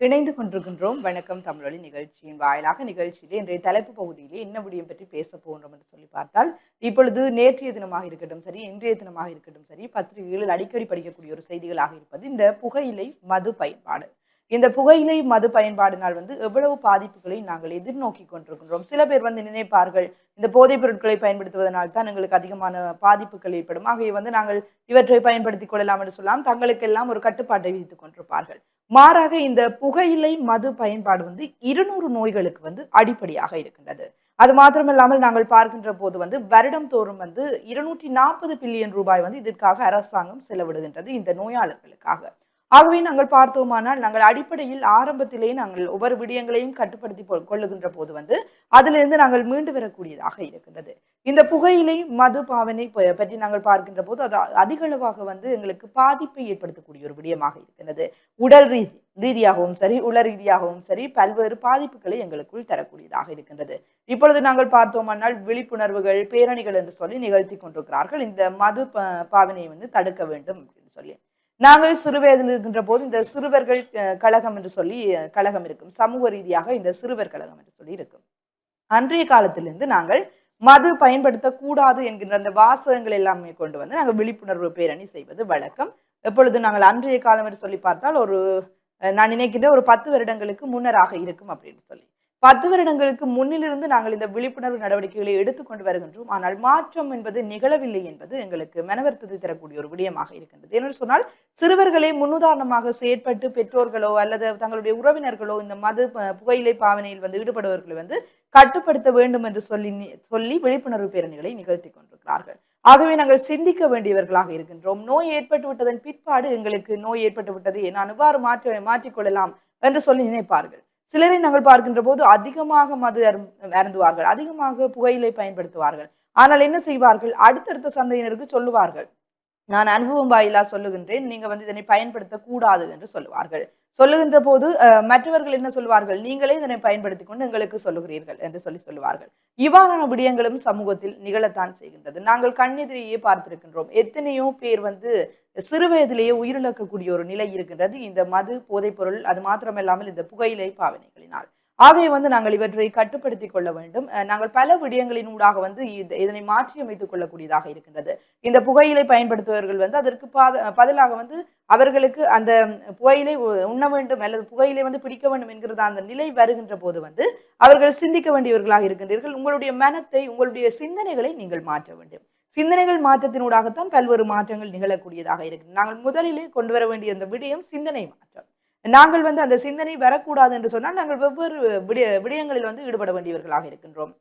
இணைந்து கொண்டிருக்கின்றோம். வணக்கம். தமிழொலி நிகழ்ச்சியின் வாயிலாக நிகழ்ச்சியிலே இன்றைய தலைப்பு பகுதியிலே என்ன விடயம் பற்றி பேச போகின்றோம் என்று சொல்லி பார்த்தால் இப்பொழுது நேற்றைய தினமாக இருக்கட்டும் சரி இன்றைய தினமாக இருக்கட்டும் சரி பத்திரிகைகளில் அடிக்கடி படிக்கக்கூடிய ஒரு செய்திகளாக இருப்பது இந்த புகையிலை மது பயன்பாடு. இந்த புகையிலை மது பயன்பாடினால் வந்து எவ்வளவு பாதிப்புகளை நாங்கள் எதிர்நோக்கி கொண்டிருக்கின்றோம். சில பேர் வந்து நினைப்பார்கள் இந்த போதைப் பொருட்களை பயன்படுத்துவதனால் தான் எங்களுக்கு அதிகமான பாதிப்புகள் ஏற்படும். ஆகவே வந்து நாங்கள் இவற்றை பயன்படுத்திக் கொள்ளலாம் என்று சொல்லலாம் தங்களுக்கெல்லாம் ஒரு கட்டுப்பாட்டை விதித்துக் கொண்டிருப்பார்கள். மாறாக இந்த புகையிலை மது பயன்பாடு வந்து இருநூறு நோய்களுக்கு வந்து அடிப்படையாக இருக்கின்றது. அது மாத்திரமில்லாமல் நாங்கள் பார்க்கின்ற போது வந்து வருடம் தோறும் வந்து இருநூற்றி நாற்பது பில்லியன் ரூபாய் வந்து இதற்காக அரசாங்கம் செலவிடுகின்றது இந்த நோயாளர்களுக்காக. ஆகவே நாங்கள் பார்த்தோமானால் நாங்கள் அடிப்படையில் ஆரம்பத்திலே நாங்கள் ஒவ்வொரு விடயங்களையும் கட்டுப்படுத்தி கொள்ளுகின்ற போது வந்து அதிலிருந்து நாங்கள் மீண்டு வரக்கூடியதாக இருக்கின்றது. இந்த புகையிலை மது பாவனை ப- பற்றி நாங்கள் பார்க்கின்ற போது அது அதிகளவாக வந்து எங்களுக்கு பாதிப்பை ஏற்படுத்தக்கூடிய ஒரு விடயமாக இருக்கின்றது. உடல் ரீதி ரீதியாகவும் சரி உள ரீதியாகவும் சரி பல்வேறு பாதிப்புகளை எங்களுக்குள் தரக்கூடியதாக இருக்கின்றது. இப்பொழுது நாங்கள் பார்த்தோமானால் விழிப்புணர்வுகள் பேரணிகள் என்று சொல்லி நிகழ்த்தி கொண்டிருக்கிறார்கள். இந்த மது ப- பாவனையை வந்து தடுக்க வேண்டும் அப்படின்னு சொல்லி. நாங்கள் சிறுவயதில் இருக்கின்ற போது இந்த சிறுவர்கள் கழகம் என்று சொல்லி கழகம் இருக்கும். சமூக ரீதியாக இந்த சிறுவர் கழகம் என்று சொல்லி இருக்கும். அன்றைய காலத்திலிருந்து நாங்கள் மது பயன்படுத்தக்கூடாது என்கின்ற அந்த வாசகங்கள் எல்லாமே கொண்டு வந்து நாங்கள் விழிப்புணர்வு பேரணி செய்வது வழக்கம். எப்பொழுது நாங்கள் அன்றைய காலம் என்று சொல்லி பார்த்தால் ஒரு நான் நினைக்கின்ற ஒரு பத்து வருடங்களுக்கு முன்னராக இருக்கும் அப்படின்னு சொல்லி. பத்து வருடங்களுக்கு முன்னிலிருந்து நாங்கள் இந்த விழிப்புணர்வு நடவடிக்கைகளை எடுத்துக்கொண்டு வருகின்றோம். ஆனால் மாற்றம் என்பது நிகழவில்லை என்பது எங்களுக்கு மனவருத்தத்தை தரக்கூடிய ஒரு விடயமாக இருக்கின்றது. என்று சொன்னால் சிறுவர்களை முன்னுதாரணமாக செயற்பட்டு பெற்றோர்களோ அல்லது தங்களுடைய உறவினர்களோ இந்த மது ப- புகையிலை பாவனையில் வந்து ஈடுபடுபவர்களை வந்து கட்டுப்படுத்த வேண்டும் என்று சொல்லி சொல்லி விழிப்புணர்வு பேரணிகளை நிகழ்த்தி கொண்டிருக்கிறார்கள். ஆகவே நாங்கள் சிந்திக்க வேண்டியவர்களாக இருக்கின்றோம். நோய் ஏற்பட்டு விட்டதன் பிற்பாடு எங்களுக்கு நோய் ஏற்பட்டு விட்டது. நான் இவ்வாறு மாற்ற மாற்றிக்கொள்ளலாம் என்று சொல்லி நினைப்பார்கள். சிலரை நாங்கள் பார்க்கின்ற போது அதிகமாக மது அருந்- அருந்துவார்கள். அதிகமாக புகையிலை பயன்படுத்துவார்கள். ஆனால் என்ன செய்வார்கள்? அடுத்தடுத்த சந்தையினருக்கு சொல்லுவார்கள். நான் அனுபவம் வாயிலா சொல்லுகின்றேன். நீங்க வந்து இதனை பயன்படுத்த கூடாது என்று சொல்லுவார்கள். சொல்லுகின்ற போது மற்றவர்கள் என்ன சொல்லுவார்கள் நீங்களே இதனை பயன்படுத்தி கொண்டு எங்களுக்கு சொல்லுகிறீர்கள் என்று சொல்லி சொல்லுவார்கள். இவ்வாறான விடயங்களும் சமூகத்தில் நிகழத்தான் செய்கின்றது. நாங்கள் கண்ணெதிரியே பார்த்திருக்கின்றோம். எத்தனையோ பேர் வந்து சிறு வயதிலேயே உயிரிழக்கக்கூடிய ஒரு நிலை இருக்கின்றது. இந்த மது போதைப்பொருள் அது மாத்திரமில்லாமல் இந்த புகையிலை பாவனைகளினால். ஆகவே வந்து நாங்கள் இவற்றை கட்டுப்படுத்தி கொள்ள வேண்டும். நாங்கள் பல விடயங்களின் ஊடாக வந்து இதனை மாற்றி அமைத்துக் கொள்ளக்கூடியதாக இருக்கின்றது. இந்த புகையிலை பயன்படுத்துபவர்கள் வந்து அதற்கு பாத- பதிலாக வந்து அவர்களுக்கு அந்த புகையிலை உண்ண வேண்டும் அல்லது புகையிலை வந்து பிடிக்க வேண்டும் என்கிறத அந்த நிலை வருகின்ற போது வந்து அவர்கள் சிந்திக்க வேண்டியவர்களாக இருக்கின்றீர்கள். உங்களுடைய மனத்தை உங்களுடைய சிந்தனைகளை நீங்கள் மாற்ற வேண்டும். சிந்தனைகள் மாற்றத்தினூடாகத்தான் பல்வேறு மாற்றங்கள் நிகழக்கூடியதாக இருக்கு. நாங்கள் முதலிலே கொண்டு வர வேண்டிய அந்த விடயம் சிந்தனை மாற்றம். நாங்கள் வந்து அந்த சிந்தனை வரக்கூடாது என்று சொன்னால் நாங்கள் வெவ்வேறு விடிய விடயங்களில் வந்து ஈடுபட வேண்டியவர்களாக இருக்கின்றோம்.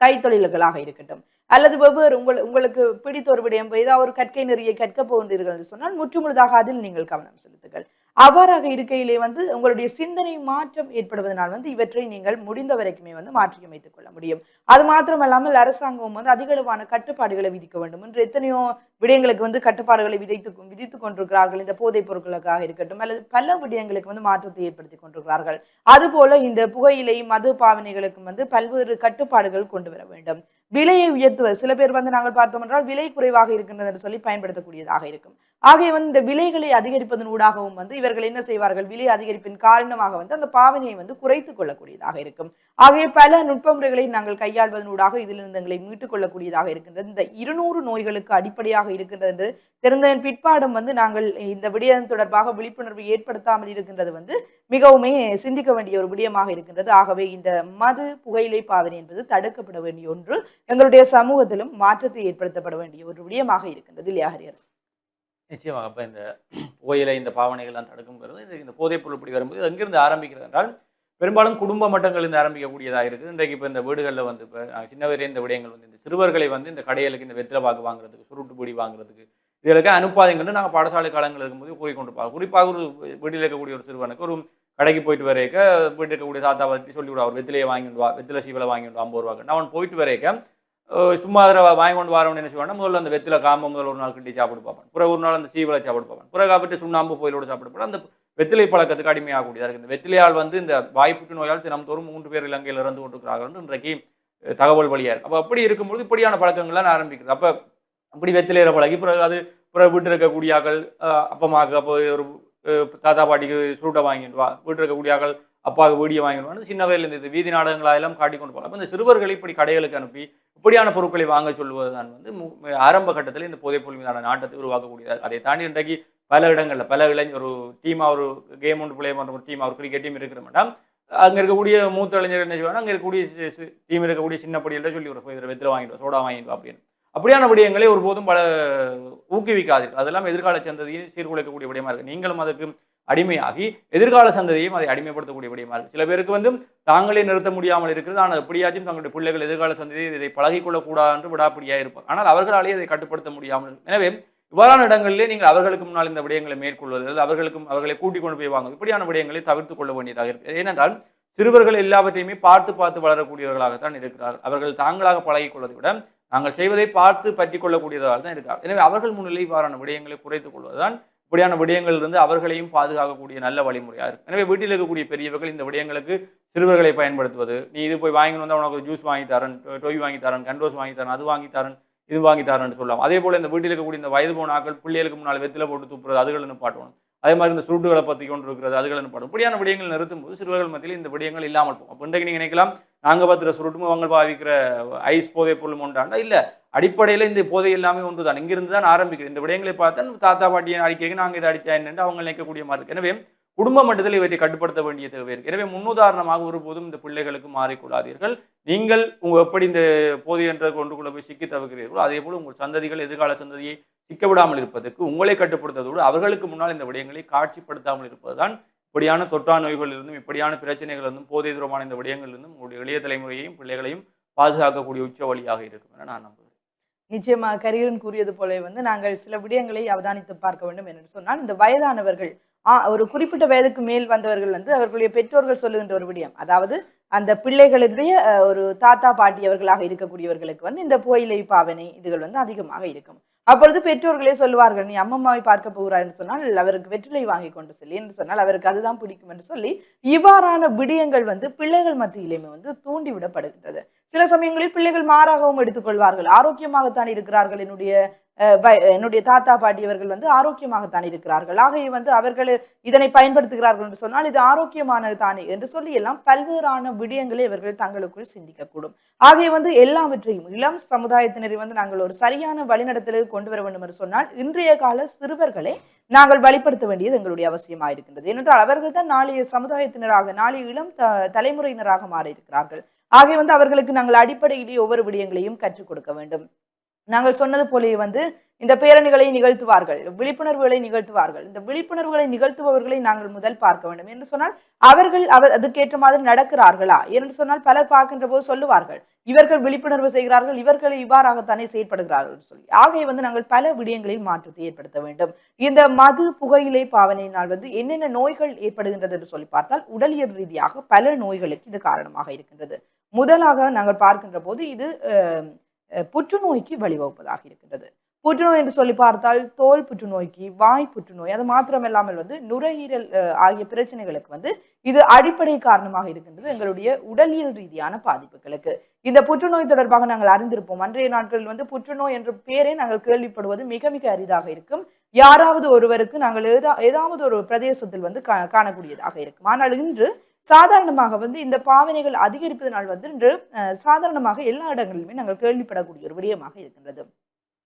கைத்தொழில்களாக இருக்கட்டும் அல்லது வெவ்வேறு உங்கள் உங்களுக்கு பிடித்த ஒரு விடயம் ஏதாவது ஒரு கற்கை நெறியை கற்க போகின்றீர்கள் என்று சொன்னால் முற்றுமுழுதாக அதில் நீங்கள் கவனம் செலுத்துங்கள். அவ்வாறாக இருக்கையிலே வந்து உங்களுடைய சிந்தனை மாற்றம் ஏற்படுவதனால் வந்து இவற்றை நீங்கள் முடிந்த வரைக்குமே வந்து மாற்றி அமைத்துக் கொள்ள முடியும். அது மாத்திரமல்லாமல் அரசாங்கம் வந்து அதிகளவான கட்டுப்பாடுகளை விதிக்க வேண்டும். என்று எத்தனையோ விடயங்களுக்கு வந்து கட்டுப்பாடுகளை விதைத்து விதித்துக் கொண்டிருக்கிறார்கள். இந்த போதைப் பொருட்களுக்காக இருக்கட்டும் அல்லது பல விடயங்களுக்கு வந்து மாற்றத்தை ஏற்படுத்தி கொண்டிருக்கிறார்கள். அதுபோல இந்த புகையிலை மது பாவனைகளுக்கும் வந்து பல்வேறு கட்டுப்பாடுகள் கொண்டு வர வேண்டும். விலையை உயர்த்துவது சில பேர் வந்து நாங்கள் பார்த்தோம் என்றால் விலை குறைவாக இருக்கின்றது என்று சொல்லி பயன்படுத்தக்கூடியதாக இருக்கும். ஆகவே வந்து இந்த விலைகளை அதிகரிப்பதன் ஊடாகவும் வந்து இவர்கள் என்ன செய்வார்கள்? விலை அதிகரிப்பின் காரணமாக வந்து அந்த பாவனையை வந்து குறைத்துக் கொள்ளக்கூடியதாக இருக்கும். ஆகிய பல நுட்ப முறைகளை நாங்கள் கையாள்வதன் ஊடாக இதிலிருந்து எங்களை மீட்டுக் கொள்ளக்கூடியதாக இருக்கின்றது. இந்த இருநூறு நோய்களுக்கு அடிப்படையாக இருக்கின்றது என்று தெரிந்ததன் பிற்பாடும் வந்து நாங்கள் இந்த விடயம் தொடர்பாக விழிப்புணர்வு ஏற்படுத்தாமல் இருக்கின்றது வந்து மிகவுமே சிந்திக்க வேண்டிய ஒரு விடயமாக இருக்கின்றது. ஆகவே இந்த மது புகையிலை பாவனை என்பது தடுக்கப்பட வேண்டிய ஒன்று. எங்களுடைய சமூகத்திலும் மாற்றத்தை ஏற்படுத்தப்பட வேண்டிய ஒரு விடயமாக இருக்கின்றது. இல்லையா ஹரியர் நிச்சயமாக அப்போ இந்த புகையிலை இந்த பாவனைகள்லாம் தடுக்குங்கிறது இது இந்த போதைப் பொருள் இப்படி வரும்போது இது எங்கிருந்து ஆரம்பிக்கிறது என்றால் பெரும்பாலும் குடும்ப மட்டங்களிலிருந்து ஆரம்பிக்கக்கூடியதாக இருக்குது. இன்றைக்கு இப்போ இந்த வீடுகளில் வந்து இப்போ நாங்கள் சின்ன வரையே இந்த விடயங்கள் வந்து இந்த சிறுவர்களை வந்து இந்த கடைகளுக்கு இந்த வெத்தில பாக்கு வாங்குறதுக்கு சுருட்டு பொடி வாங்குறதுக்கு இதற்கு அனுப்பாதீங்கன்னு நாங்கள் பாடசாலை காலங்கள் இருக்கும்போது கூறிக்கொண்டிருப்பாங்க குறிப்பாக ஒரு வீட்டில் இருக்கக்கூடிய ஒரு சிறுவனுக்கு ஒரு கடைக்கு போயிட்டு வரைக்க வீட்டில் இருக்கக்கூடிய சாத்தா பற்றி சொல்லிவிடுவா ஒரு வெத்திலையை வாங்கிட்டு வா வெத்தில சீவலை வாங்கிட்டு வா ஐம்பது ரூபாய்க்கு. அவன் போயிட்டு வரைக்க சும்மா அதில் வாங்கி கொண்டு வரவன் என்ன செய்வானா முதல்ல அந்த வெத்தில காம்பை முதல்ல ஒரு நாள் கட்டி சாப்பிட்டு பார்ப்பான். பிறகு ஒரு நாள் அந்த சீவலை சாப்பிட்டு பார்ப்பான். பிறகு அப்பட்டு சுண்ணாம்பு போயிலோட சாப்பிட போட அந்த வெத்திலை பழக்கத்துக்கு அடிமையாகக்கூடியதாக இருக்குது இந்த வெத்திலையால் வந்து இந்த வாய்ப்புற்று நோயால் தினம்தோறும் மூன்று பேர் இலங்கையில் இறந்து கொண்டிருக்கிறார்கள் இன்றைக்கு தகவல் வழியாக இருக்கு. அப்போ அப்படி இருக்கும்பொழுது இப்படியான பழக்கங்கள்லாம் ஆரம்பிக்கிறது அப்போ அப்படி வெத்திலையில பழகி பிறகு அது பிறகு வீட்டில் இருக்கக்கூடியாக்கள் அப்பமாக்கு அப்போ ஒரு தாத்தா பாட்டிக்கு சுருட்டை வாங்கிட்டு வா வீட்டில் இருக்கக்கூடியாக்கள் அப்பாவுக்கு வீடியோ வாங்கிட்டு வான்னு சின்ன வயதில் இந்த வீதி நாடகங்களெல்லாம் காட்டி கொண்டு போகலாம். அப்போ இந்த சிறுவர்களை இப்படி கடைகளுக்கு அனுப்பி இப்படியான பொருட்களை வாங்க சொல்வது தான் வந்து ஆரம்ப கட்டத்தில் இந்த போதைப்பொருள் மீதான நாட்டத்தை உருவாக்கக்கூடியது அதை தாண்டி இன்றைக்கு பல இடங்களில் பல இளைஞர் ஒரு டீமாக ஒரு கேம் ஒன்று பிளே பண்ணுற ஒரு டீம் ஒரு கிரிக்கெட் டீம் இருக்கிற மாட்டோம் அங்கே இருக்கக்கூடிய மூத்த இளைஞர் என்ன செய்வாங்க அங்கே இருக்கக்கூடிய டீம் இருக்கக்கூடிய சின்ன படியில் சொல்லி ஒரு இதில் வெத்தில் வாங்கிடுவோம் சோடா வாங்கிடுவோம் அப்படின்னு. அப்படியான விடயங்களை ஒருபோதும் பல ஊக்குவிக்காது அதெல்லாம் எதிர்கால சந்ததியை சீர்குலைக்கக்கூடிய விடயமா இருக்குது நீங்களும் அதுக்கு அடிமையாகி எதிர்கால சந்ததியையும் அதை அடிமைப்படுத்தக்கூடிய விடயமா இருக்கு சில பேருக்கு வந்து தாங்களே நிறுத்த முடியாமல் இருக்கிறது. ஆனால் எப்படியாச்சும் தங்களுடைய பிள்ளைகள் எதிர்கால சந்ததியை இதை பழகிக்கொள்ளக்கூடாது என்று விடாப்படியாக இருப்பார் ஆனால் அவர்களாலேயே அதை கட்டுப்படுத்த முடியாமல் எனவே இவ்வாறான இடங்களிலே நீங்கள் அவர்களுக்கு முன்னால் இந்த விடயங்களை மேற்கொள்வது அல்லது அவர்களுக்கும் அவர்களை கூட்டிக் கொண்டு போய் வாங்க இப்படியான விடயங்களை தவிர்த்து கொள்ள வேண்டியதாக இருக்கு. ஏனென்றால் சிறுவர்கள் எல்லாவற்றையுமே பார்த்து பார்த்து வளரக்கூடியவர்களாகத்தான் இருக்கிறார்கள். அவர்கள் தாங்களாக பழகிக் கொள்வதை விட நாங்கள் செய்வதை பார்த்து பற்றி கொள்ளக்கூடியதாக தான் இருக்கிறார் எனவே அவர்கள் முன்னிலை இவ்வாறான விடயங்களை குறைத்துக் கொள்வதுதான் இப்படியான விடயங்களிலிருந்து அவர்களையும் பாதுகாக்கக்கூடிய நல்ல வழிமுறையாக இருக்கும் எனவே வீட்டில் இருக்கக்கூடிய பெரியவர்கள் இந்த விடயங்களுக்கு சிறுவர்களை பயன்படுத்துவது நீ இது போய் வாங்கினு வந்தால் உனக்கு ஜூஸ் வாங்கி தரேன் டொய் வாங்கி தரேன் கண்டோஸ் வாங்கி தரேன் அது வாங்கி தரேன் இது வாங்கி தரேன்னு சொல்லலாம். அதே போல் இந்த வீட்டில் இருக்கக்கூடிய இந்த வயது போன ஆக்கள் பிள்ளைகளுக்கு முன்னால் வெத்தில போட்டு துப்புறது அதுகளை நிப்பாட்டணும் அதே மாதிரி இந்த சுருட்டுகளை பற்றி கொண்டு இருக்கிறது அதுகளின் நிப்பாட்டும் இப்படியான விடயங்கள் நிறுத்தும் போது சிறுவர்கள் மத்தியில் இந்த விடயங்கள் இல்லாமல் போகும். அப்போ இன்றைக்கு நீங்கள் நினைக்கலாம் நாங்கள் பார்த்துற சுருட்டுமு அவங்க பாவிக்கிற ஐஸ் போதை பொருள் ஒன்றாண்டா? இல்லை அடிப்படையில் இந்த போதை எல்லாமே ஒன்று தான் இங்கிருந்து தான் ஆரம்பிக்கிறது இந்த விடயங்களை பார்த்தா தாத்தா பாட்டியை அடிக்க நாங்கள் இதை அடித்தா என்னென்று அவங்க நினைக்கக்கூடிய மாதிரி இருக்குது எனவே குடும்ப மட்டத்தில் இவற்றை கட்டுப்படுத்த வேண்டிய தேவை இருக்கு. எனவே முன்னுதாரணமாக ஒருபோதும் இந்த பிள்ளைகளுக்கு மாறிக்கொள்ளாதீர்கள் நீங்கள் உங்கள் எப்படி இந்த போதை என்ற கொண்டுக்குள்ள போய் சிக்கி தவிர்க்கிறீர்களோ அதே போல் உங்கள் சந்ததிகள் எதிர்கால சந்ததியை சிக்க விடாமல் இருப்பதற்கு உங்களை கட்டுப்படுத்துவதோடு அவர்களுக்கு முன்னால் இந்த விடயங்களை காட்சிப்படுத்தாமல் இருப்பதுதான் இப்படியான தொற்றா நோய்களிலிருந்தும் இப்படியான பிரச்சனைகளிலிருந்தும் போதை தூரமான இந்த விடயங்களிலிருந்தும் உங்களுடைய இளைய தலைமுறையையும் பிள்ளைகளையும் பாதுகாக்கக்கூடிய உச்ச வழியாக இருக்கும் என நான் நம்புகிறேன். நிச்சயமாக கரியரன் கூறியது போல வந்து நாங்கள் சில விடயங்களை அவதானித்து பார்க்க வேண்டும் என்று சொன்னால் இந்த வயதானவர்கள் ஆ, ஒரு குறிப்பிட்ட வயதுக்கு மேல் வந்தவர்கள் வந்து அவர்களுடைய பெற்றோர்கள் சொல்லுகின்ற ஒரு விடயம். அதாவது அந்த பிள்ளைகளுடைய ஒரு தாத்தா பாட்டி அவர்களாக இருக்கக்கூடியவர்களுக்கு வந்து இந்த புகையிலை பாவனை இதுகள் வந்து அதிகமாக இருக்கும். அப்பொழுது பெற்றோர்களே சொல்லுவார்கள் நீ அம்மம்மாவை பார்க்க போகிறாய் என்று சொன்னால் அவருக்கு வெற்றிலை வாங்கி கொண்டு செல்லி என்று சொன்னால் அவருக்கு அதுதான் பிடிக்கும் என்று சொல்லி இவ்வாறான விடயங்கள் வந்து பிள்ளைகள் மத்தியிலுமே வந்து தூண்டிவிடப்படுகின்றது. சில சமயங்களில் பிள்ளைகள் மாறாகவும் எடுத்துக்கொள்வார்கள். ஆரோக்கியமாகத்தான் இருக்கிறார்கள். என்னுடைய என்னுடைய தாத்தா பாட்டியவர்கள் வந்து ஆரோக்கியமாகத்தான் இருக்கிறார்கள். ஆகவே வந்து அவர்கள் இதனை பயன்படுத்துகிறார்கள் என்று சொன்னால் இது ஆரோக்கியமானது தானே என்று சொல்லி எல்லாம் பல்வேறான விடயங்களை இவர்கள் தங்களுக்குள் சிந்திக்கக்கூடும். ஆகவே வந்து எல்லாவற்றையும் இளம் சமுதாயத்தினரை வந்து நாங்கள் ஒரு சரியான வழிநடத்தலுக்கு கொண்டு வர வேண்டும் என்று சொன்னால் இன்றைய கால சிறுவர்களை நாங்கள் வழிப்படுத்த வேண்டியது எங்களுடைய அவசியமாக இருக்கின்றது. ஏனென்றால் அவர்கள் தான் நாளைய சமுதாயத்தினராக நாளைய இளம் த தலைமுறையினராக மாற இருக்கிறார்கள் ஆகவே வந்து அவர்களுக்கு நாங்கள் அடிப்படையிலேயே ஒவ்வொரு விடயங்களையும் கற்றுக் கொடுக்க வேண்டும். நாங்கள் சொன்னது போலவே வந்து இந்த பேரணிகளை நிகழ்த்துவார்கள் விழிப்புணர்வுகளை நிகழ்த்துவார்கள். இந்த விழிப்புணர்வுகளை நிகழ்த்துபவர்களை நாங்கள் முதல் பார்க்க வேண்டும். என்று சொன்னால் அவர்கள் அவர் அதுக்கேற்ற மாதிரி நடக்கிறார்களா? என்று சொன்னால் பலர் பார்க்கின்ற போது சொல்லுவார்கள் இவர்கள் விழிப்புணர்வு செய்கிறார்கள் இவர்கள் இவ்வாறாகத்தானே செயற்படுகிறார்கள் சொல்லி. ஆகவே வந்து நாங்கள் பல விடயங்களில் மாற்றத்தை ஏற்படுத்த வேண்டும். இந்த மது புகையிலை பாவனையினால் வந்து என்னென்ன நோய்கள் ஏற்படுகின்றது என்று சொல்லி பார்த்தால் உடலியல் ரீதியாக பல நோய்களுக்கு இது காரணமாக இருக்கின்றது. முதலாக நாங்கள் பார்க்கின்ற போது இது அஹ், புற்றுநோய்க்கு வழிவகுப்பதாக இருக்கின்றது. புற்றுநோய் என்று சொல்லி பார்த்தால் தோல் புற்றுநோய்க்கு வாய் புற்றுநோய் அது மாத்திரமில்லாமல் வந்து நுரையீரல் ஆகிய பிரச்சனைகளுக்கு வந்து இது அடிப்படை காரணமாக இருக்கின்றது எங்களுடைய உடலியல் ரீதியான பாதிப்புகளுக்கு. இந்த புற்றுநோய் தொடர்பாக நாங்கள் அறிந்திருப்போம். அன்றைய நாட்களில் வந்து புற்றுநோய் என்ற பேரே நாங்கள் கேள்விப்படுவது மிக மிக அரிதாக இருக்கும். யாராவது ஒருவருக்கு நாங்கள் ஏதா ஏதாவது ஒரு பிரதேசத்தில் வந்து கா- காணக்கூடியதாக இருக்கும். ஆனால் இன்று சாதாரணமாக வந்து இந்த பாவனைகள் அதிகரிப்பதனால் வந்து இன்று சாதாரணமாக எல்லா இடங்களிலுமே நாங்கள் கேள்விப்படக்கூடிய ஒரு விடயமாக இருக்கின்றது.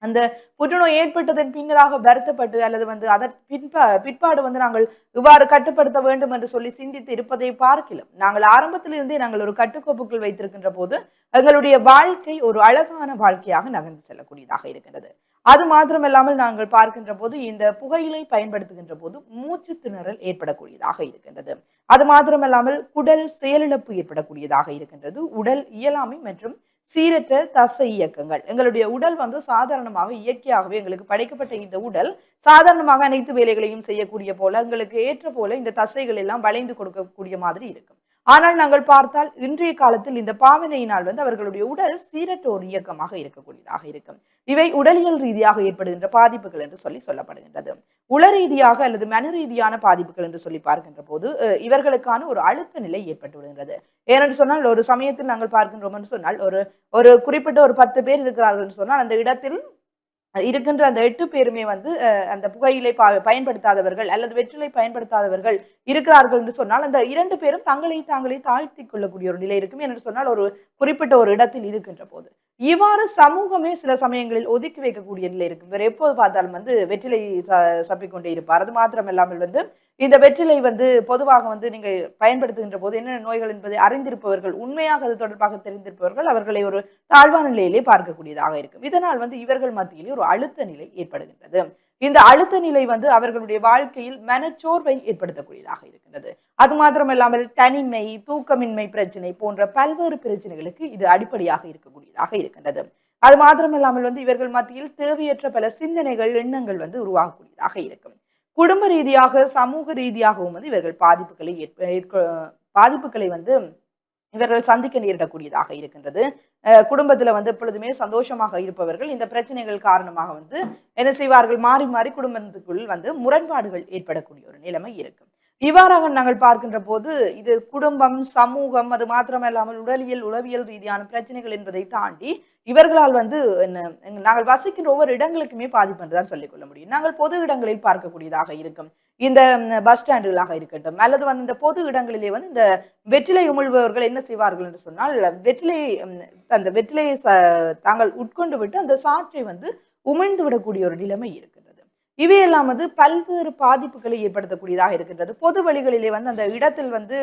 அந்த புற்றுநோய் ஏற்பட்டதன் பின்னராக வருத்தப்பட்டு அல்லது வந்து அதன் பின்பா பிற்பாடு வந்து நாங்கள் இவ்வாறு கட்டுப்படுத்த வேண்டும் என்று சொல்லி சிந்தித்து இருப்பதை பார்க்கலாம். நாங்கள் ஆரம்பத்திலிருந்தே நாங்கள் ஒரு கட்டுக்கோப்புக்குள் வைத்திருக்கின்ற போது எங்களுடைய வாழ்க்கை ஒரு அழகான வாழ்க்கையாக நகர்ந்து செல்லக்கூடியதாக இருக்கின்றது. அது மாத்திரமல்லாமல் நாங்கள் பார்க்கின்ற போது இந்த புகையிலை பயன்படுத்துகின்ற போது மூச்சு திணறல் ஏற்படக்கூடியதாக இருக்கின்றது. அது மாத்திரமல்லாமல் குடல் செயலிழப்பு ஏற்படக்கூடியதாக இருக்கின்றது. உடல் இயலாமை மற்றும் சீரற்ற தசை இயக்கங்கள். எங்களுடைய உடல் வந்து சாதாரணமாக இயற்கையாகவே எங்களுக்கு படைக்கப்பட்ட இந்த உடல் சாதாரணமாக அனைத்து வேலைகளையும் செய்யக்கூடிய போல எங்களுக்கு ஏற்ற போல இந்த தசைகள் எல்லாம் வளைந்து கொடுக்கக்கூடிய மாதிரி இருக்கும். ஆனால் நாங்கள் பார்த்தால் இன்றைய காலத்தில் இந்த பாவனையினால் வந்து அவர்களுடைய உடல் சீரற்ற ஒரு இயக்கமாக இருக்கக்கூடியதாக இருக்கும். இவை உடலியல் ரீதியாக ஏற்படுகின்ற பாதிப்புகள் என்று சொல்லி சொல்லப்படுகின்றது. உள ரீதியாக அல்லது மன ரீதியான பாதிப்புகள் என்று சொல்லி பார்க்கின்ற போது இவர்களுக்கான ஒரு அழுத்த நிலை ஏற்பட்டு விடுகின்றது ஏனென்று சொன்னால் ஒரு சமயத்தில் நாங்கள் பார்க்கின்றோம் என்று சொன்னால் ஒரு ஒரு குறிப்பிட்ட ஒரு பத்து பேர் இருக்கிறார்கள் என்று சொன்னால் அந்த இடத்தில் இருக்கின்ற அந்த எட்டு பேருமே வந்து அந்த புகையிலை பயன்படுத்தாதவர்கள் அல்லது வெற்றிலை பயன்படுத்தாதவர்கள் இருக்கிறார்கள் என்று சொன்னால் அந்த இரண்டு பேரும் தங்களை தாங்களே தாழ்த்தி கொள்ளக்கூடிய ஒரு நிலை இருக்கும். என்று சொன்னால் ஒரு குறிப்பிட்ட ஒரு இடத்தில் இருக்கின்ற போது. இவ்வாறு சமூகமே சில சமயங்களில் ஒதுக்கி வைக்கக்கூடிய நிலை இருக்கும். வேறு எப்போது பார்த்தாலும் வந்து வெற்றிலை ச- சப்பிக்கொண்டே இருப்பார். அது மாத்திரமில்லாமல் வந்து இந்த வெற்றிலை வந்து பொதுவாக வந்து நீங்கள் பயன்படுத்துகின்ற போது என்னென்ன நோய்கள் என்பதை அறிந்திருப்பவர்கள் உண்மையாக அது தொடர்பாக தெரிந்திருப்பவர்கள் அவர்களை ஒரு தாழ்வான நிலையிலே பார்க்கக்கூடியதாக இருக்கும். இதனால் வந்து இவர்கள் மத்தியிலே ஒரு அழுத்த நிலை ஏற்படுகின்றது. இந்த அழுத்த நிலை வந்து அவர்களுடைய வாழ்க்கையில் மனச்சோர்வை ஏற்படுத்தக்கூடியதாக இருக்கின்றது. அது மாத்திரமல்லாமல் தனிமை தூக்கமின்மை பிரச்சனை போன்ற பல்வேறு பிரச்சனைகளுக்கு இது அடிப்படையாக இருக்கக்கூடியதாக இருக்கின்றது. அது மாத்திரமில்லாமல் வந்து இவர்கள் மத்தியில் தேவையற்ற பல சிந்தனைகள் எண்ணங்கள் வந்து உருவாகக்கூடியதாக இருக்கும். குடும்ப ரீதியாக சமூக ரீதியாகவும் வந்து இவர்கள் பாதிப்புகளை ஏற்ப- பாதிப்புகளை வந்து இவர்கள் சந்திக்க நேரிடக்கூடியதாக இருக்கின்றது. குடும்பத்தில் குடும்பத்துல வந்து எப்பொழுதுமே சந்தோஷமாக இருப்பவர்கள் இந்த பிரச்சனைகள் காரணமாக வந்து என்ன செய்வார்கள்? மாறி மாறி குடும்பத்துக்குள் வந்து முரண்பாடுகள் ஏற்படக்கூடிய ஒரு நிலைமை இருக்கும். இவ்வாறாக நாங்கள் பார்க்கின்ற போது இது குடும்பம் சமூகம் அது மாத்திரமல்லாமல் உடலியல் உளவியல் ரீதியான பிரச்சனைகள் என்பதை தாண்டி இவர்களால் வந்து என்ன- நாங்கள் வசிக்கின்ற ஒவ்வொரு இடங்களுக்குமே பாதிப்பு என்றுதான் சொல்லிக் கொள்ள முடியும். நாங்கள் பொது இடங்களில் பார்க்கக்கூடியதாக இருக்கும். இந்த பஸ் ஸ்டாண்டுகளாக இருக்கட்டும் அல்லது வந்து இந்த பொது இடங்களிலே வந்து இந்த வெற்றிலை உமிழ்பவர்கள் என்ன செய்வார்கள் என்று சொன்னால் வெற்றிலை அந்த வெற்றிலையை ச- தாங்கள் உட்கொண்டு விட்டு அந்த சாற்றை வந்து உமிழ்ந்து விடக்கூடிய ஒரு நிலைமை இருக்குது. இவையெல்லாம் வந்து பல்வேறு பாதிப்புகளை ஏற்படுத்தக்கூடியதாக இருக்கின்றது. பொது வழிகளிலே வந்து அந்த இடத்தில் வந்து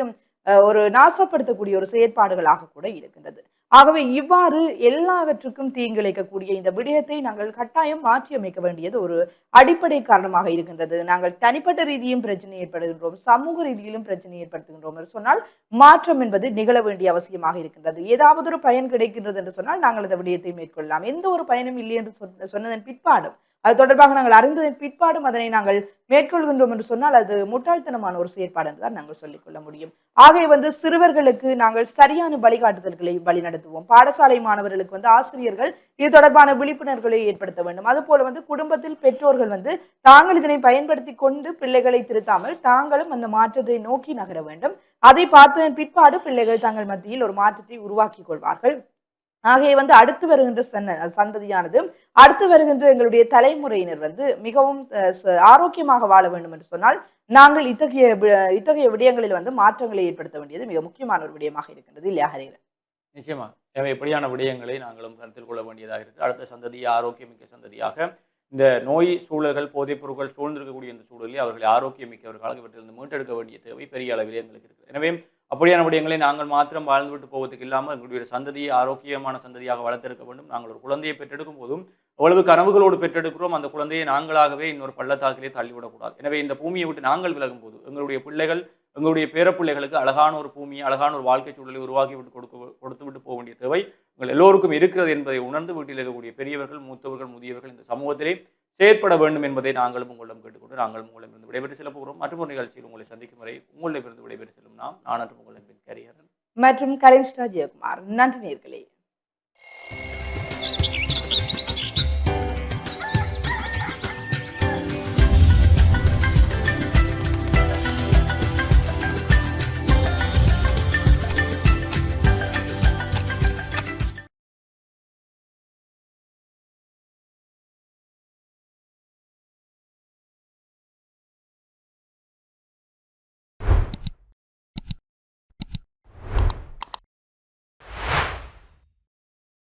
ஒரு நாசப்படுத்தக்கூடிய ஒரு செயற்பாடுகளாக கூட இருக்கின்றது. ஆகவே இவ்வாறு எல்லாவற்றுக்கும் தீங்கிழைக்கக்கூடிய இந்த விடயத்தை நாங்கள் கட்டாயம் மாற்றி அமைக்க வேண்டியது ஒரு அடிப்படை காரணமாக இருக்கின்றது. நாங்கள் தனிப்பட்ட ரீதியும் பிரச்சனை ஏற்படுகின்றோம் சமூக ரீதியிலும் பிரச்சனை ஏற்படுத்துகின்றோம் என்று சொன்னால் மாற்றம் என்பது நிகழ வேண்டிய அவசியமாக இருக்கின்றது. ஏதாவது ஒரு பயன் கிடைக்கின்றது என்று சொன்னால் நாங்கள் அந்த விடயத்தை மேற்கொள்ளலாம். எந்த ஒரு பயனும் இல்லை என்று சொன்னதன் பிற்பாடும் அது தொடர்பாக நாங்கள் அறிந்ததன் பிற்பாடும் அதனை நாங்கள் மேற்கொள்கின்றோம் என்று சொன்னால் அது முட்டாள்தனமான ஒரு செயற்பாடு என்றுதான் நாங்கள் சொல்லிக்கொள்ள முடியும். ஆகவே வந்து சிறுவர்களுக்கு நாங்கள் சரியான வழிகாட்டுதல்களை வழிநடத்துவோம். பாடசாலை மாணவர்களுக்கு வந்து ஆசிரியர்கள் இது தொடர்பான விழிப்புணர்வுகளை ஏற்படுத்த வேண்டும். அதுபோல வந்து குடும்பத்தில் பெற்றோர்கள் வந்து தாங்கள் இதனை பயன்படுத்தி கொண்டு பிள்ளைகளை திருத்தாமல் தாங்களும் அந்த மாற்றத்தை நோக்கி நகர வேண்டும். அதை பார்த்ததன் பிற்பாடு பிள்ளைகள் தங்கள் மத்தியில் ஒரு மாற்றத்தை உருவாக்கி கொள்வார்கள். ஆகையை வந்து அடுத்து வருகின்ற சன்ன சந்ததியானது அடுத்து வருகின்ற எங்களுடைய தலைமுறையினர் வந்து மிகவும் ஆரோக்கியமாக வாழ வேண்டும் என்று சொன்னால் நாங்கள் இத்தகைய இத்தகைய விடயங்களில் வந்து மாற்றங்களை ஏற்படுத்த வேண்டியது மிக முக்கியமான ஒரு விடயமாக இருக்கின்றது. இல்லையா ஹரீரன் நிச்சயமா. எனவே இப்படியான விடயங்களை நாங்களும் கருத்தில் கொள்ள வேண்டியதாக இருக்கு அடுத்த சந்ததியை ஆரோக்கியமிக்க சந்ததியாக இந்த நோய் சூழல்கள் போதைப் பொருட்கள் சூழ்ந்திருக்கக்கூடிய இந்த சூழலில் அவர்களை ஆரோக்கியமிக்கவர்களாக இவற்றிலிருந்து மீட்டெடுக்க வேண்டிய தேவை பெரிய அளவில் எங்களுக்கு இருக்குது. எனவே அப்படியான விடயங்களை நாங்கள் மாத்திரம் வாழ்ந்துவிட்டு போவதற்கு இல்லாமல் எங்களுடைய சந்ததியை ஆரோக்கியமான சந்ததியாக வளர்த்தெடுக்க வேண்டும். நாங்கள் ஒரு குழந்தையை பெற்றெடுக்கும் போதும் அவ்வளவு கனவுகளோடு பெற்றெடுக்கிறோம் அந்த குழந்தையை நாங்களாகவே இன்னொரு பள்ளத்தாக்கிலே தள்ளிவிடக்கூடாது. எனவே இந்த பூமியை விட்டு நாங்கள் விலகும் போது எங்களுடைய பிள்ளைகள் எங்களுடைய பேரப்பிள்ளைகளுக்கு அழகான ஒரு பூமியை அழகான ஒரு வாழ்க்கை சூழலை உருவாக்கி விட்டு கொடுக்க கொடுத்து விட்டு போக வேண்டிய தேவை. உங்கள் எல்லோருக்கும் இருக்கிறது என்பதை உணர்ந்து வீட்டில் இருக்கக்கூடிய பெரியவர்கள் மூத்தவர்கள் முதியவர்கள் இந்த சமூகத்திலே செயற்பட வேண்டும் என்பதை நாங்களும் உங்களிடம் கேட்டுக்கொண்டு நாங்களும் உங்களிடம் இருந்து விடைபெற்று செல்ல போகிறோம். மற்றும் ஒரு நிகழ்ச்சியில் உங்களை சந்திக்கும் வரை உங்களிடமிருந்து விடைபெற்று செல்லும் நாம் நான் மற்றும் உங்கள் கரியரன் மற்றும் கரேன்ஸ்டா ஜெயக்குமார். நன்றி நேர்களே.